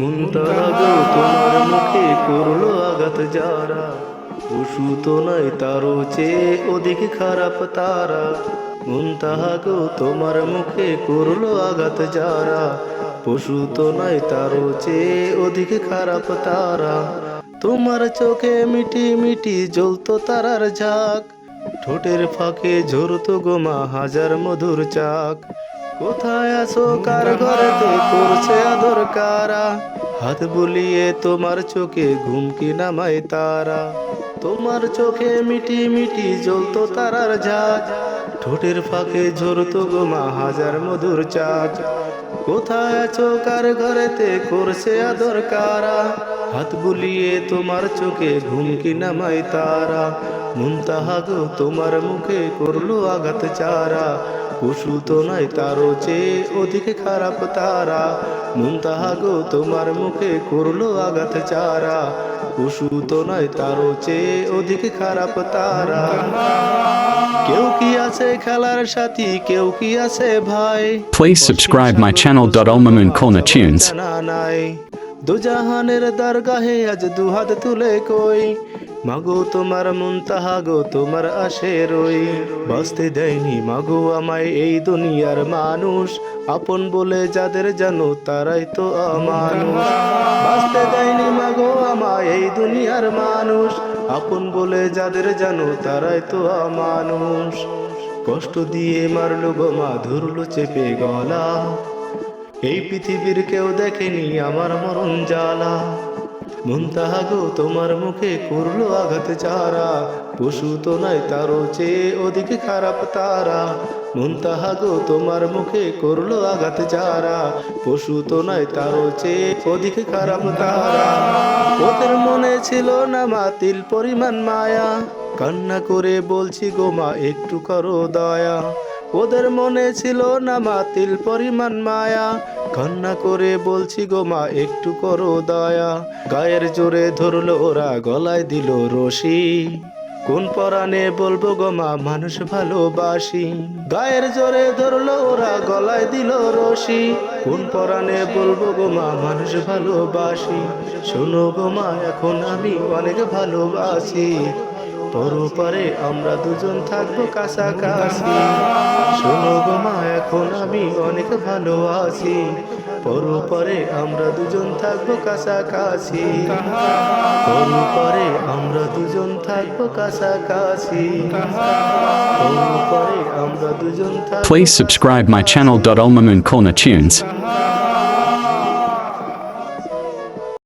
মুন্তাহাগো তোমার মুখে করল আঘাত যারা পশু তো নাই তারও চেয়ে অধিক খারাপ তারা। মুন্তাহাগো তোমার মুখে করল আঘাত যারা পশু তো নাই তারও চেয়ে অধিক খারাপ তারা। তোমার চোখে মিটি মিটি জ্বলতো তারার ঝাঁক। ঠোঁটের ফাঁকে ঝরতো গোমা হাজার মধুর চাক। কোথায় আছো? কার ঘরেতে করছে আদর কারা? হাত বুলিয়ে তোমার চোখে ঘুমকি নামায় তারা? তোমার চোখে মিটি মিটি জ্বলতো তারার ঝাঁক ঠোঁটের ফাঁকে ঝরতো গোমা হাজার মধুর চাক কোথায় আছো? কার ঘরেতে করছে আদর কারা? হাত বুলিয়ে তোমার চোখে ঘুমকি নামায় তারা? মুনতাহাগো তোমার মুখে করল আঘাত চারা। পশু তো নাই তারও চেয়ে অধিক খারাপ তারা। মুনতাহাগো তোমার মুখে করল আঘাত চারা। পশু তো নাই তারও চেয়ে অধিক খারাপ তারা। কেউ কি আছে খেলার সাথী কেউ কি আছে ভাই? Please subscribe my channel. Ulmamoon Corner Tunes. দুজাহানের দরগাহে আজ দুহাত তুলে কই? মাগো তোমার মুনতাহা গো তোমার আসে রই। বাঁচতে দেয়নি মাগো আমায় এই দুনিয়ার মানুষ। আপন বলে যাদের জানো তারাই তো অমানুষ বাঁচতে দেয়নি মাগো আমায় এই দুনিয়ার মানুষ। আপন বলে যাদের জানো তারাই তো মানুষ কষ্ট দিয়ে মারলো গো মা, ধরলো চেপে গলা। এই পৃথিবীর কেউ দেখেনি আমার মরণ জ্বালা। মুনতাহা গো তোমার মুখে করল আঘাত চারা পশু তো নাই, তারও চেয়ে অধিক খারাপ তারা। মুনতাহা গো তোমার মুখে করল আঘাত চারা পশু তো নাই, তারও চেয়ে অধিক খারাপ তারা। ওদের মনে ছিল না মাতিল পরিমাণ মায়া। কান্না করে বলছি গোমা একটু করো দয়া। ওদের মনে ছিল না মাতিল পরিমাণ মায়া। কান্না করে বলছি, গো মা, একটু করো দয়া। গায়ের জোরে ধরলো ওরা, গলায় দিল রশি। কোন পরাণে বলব গো মা, মানুষ ভালোবাসি। গায়ের জোরে ধরলো ওরা, গলায় দিল রশি। কোন পরাণে বলব গো মা, মানুষ ভালোবাসি? শোনো গো মা, এখন আমি অনেক ভালোবাসি। পরপারে আমরা দুজন থাকব কাছাকাছি। শোনো গো মা এখন আমি অনেক ভালো আছি পরপারে আমরা দুজন থাকব কাছাকাছি পরপারে আমরা দুজন থাকব কাছাকাছি পরপারে আমরা দুজন থাকব Please subscribe my channel. Ulmamoon Corner Tunes.